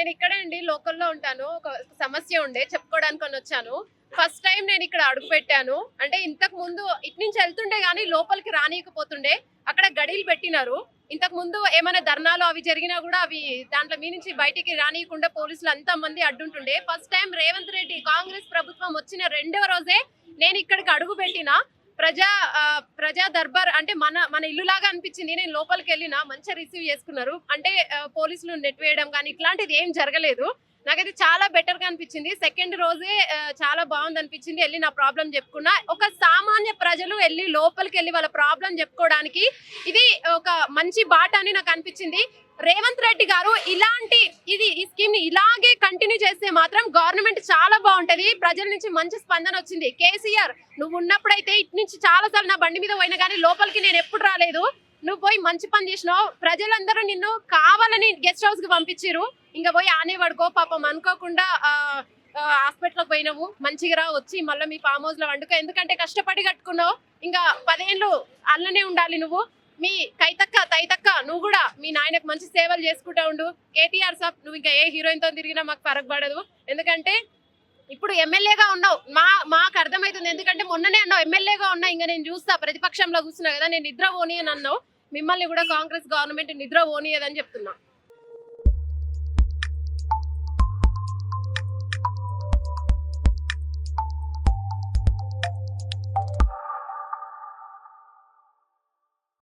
నేను ఇక్కడే అండి లోకల్లో ఉంటాను. ఒక సమస్య ఉండే చెప్పుకోవడానికి అని వచ్చాను. ఫస్ట్ టైం నేను ఇక్కడ అడుగు పెట్టాను. అంటే ఇంతకు ముందు ఇటు నుంచి వెళ్తుండే గానీ లోపలికి రానియకపోతుండే అక్కడ గడిలు పెట్టినారు. ఇంతకు ముందు ఏమైనా ధర్నాలు అవి జరిగినా కూడా అవి దాంట్లో మీ నుంచి బయటికి రానియకుండా పోలీసులు అంత మంది అడ్డుంటుండే. ఫస్ట్ టైం రేవంత్ రెడ్డి కాంగ్రెస్ ప్రభుత్వం వచ్చిన రెండవ రోజే నేను ఇక్కడికి అడుగు పెట్టిన. ప్రజా ప్రజా దర్బార్ అంటే మన మన ఇల్లు లాగా అనిపించింది. నేను లోపలికి వెళ్ళిన మంచిగా రిసీవ్ చేసుకున్నారు. అంటే పోలీసులు నెట్ వేయడం కానీ ఇట్లాంటిది ఏం జరగలేదు. నాకైతే చాలా బెటర్గా అనిపించింది. సెకండ్ రోజే చాలా బాగుంది అనిపించింది. వెళ్ళి నా ప్రాబ్లం చెప్పుకున్నా. ఒక సామాన్య ప్రజలు వెళ్ళి లోపలికి వెళ్ళి వాళ్ళ ప్రాబ్లం చెప్పుకోవడానికి ఇది ఒక మంచి బాట అని నాకు అనిపించింది. రేవంత్ రెడ్డి గారు ఇలాంటి ఇది ఈ స్కీమ్ని ఇలాగే కంటిన్యూ చేస్తే మాత్రం గవర్నమెంట్ చాలా బాగుంటది. ప్రజల నుంచి మంచి స్పందన వచ్చింది. కేసీఆర్ నువ్వు ఉన్నప్పుడైతే ఇటు నుంచి చాలా సార్లు నా బండి మీద పోయినా కానీ లోపలికి నేను ఎప్పుడు రాలేదు. నువ్వు పోయి మంచి పని చేసినావు. ప్రజలందరూ నిన్ను కావాలని గెస్ట్ హౌస్కి పంపించారు ఇంకా పోయి ఆనే పడుకో పాపం అనుకోకుండా హాస్పిటల్కి పోయినావు. మంచిగా రా వచ్చి మళ్ళీ మీ ఫామ్ హౌస్లో వండుకో. ఎందుకంటే కష్టపడి కట్టుకున్నావు. ఇంకా పదేళ్ళు అల్లనే ఉండాలి నువ్వు. మీ కైతక్క తైతక్క నువ్వు కూడా మీ నాయనకు మంచి సేవలు చేసుకుంటా ఉండు. కేటీఆర్ సాబ్ నువ్వు ఇంకా ఏ హీరోయిన్తో తిరిగినా మాకు పరగబడదు పడదు. ఎందుకంటే ఇప్పుడు ఎమ్మెల్యేగా ఉన్నావు. మా మాకు అర్థమవుతుంది ఎందుకంటే మొన్ననే అన్నావు ఎమ్మెల్యేగా ఉన్నా ఇంకా నేను చూస్తా. ప్రతిపక్షంలో కూర్చున్నా కదా నేను నిద్ర పోనీ అని అన్నావు. మిమ్మల్ని కూడా కాంగ్రెస్ గవర్నమెంట్ నిద్ర పోనీయదని చెప్తున్నా.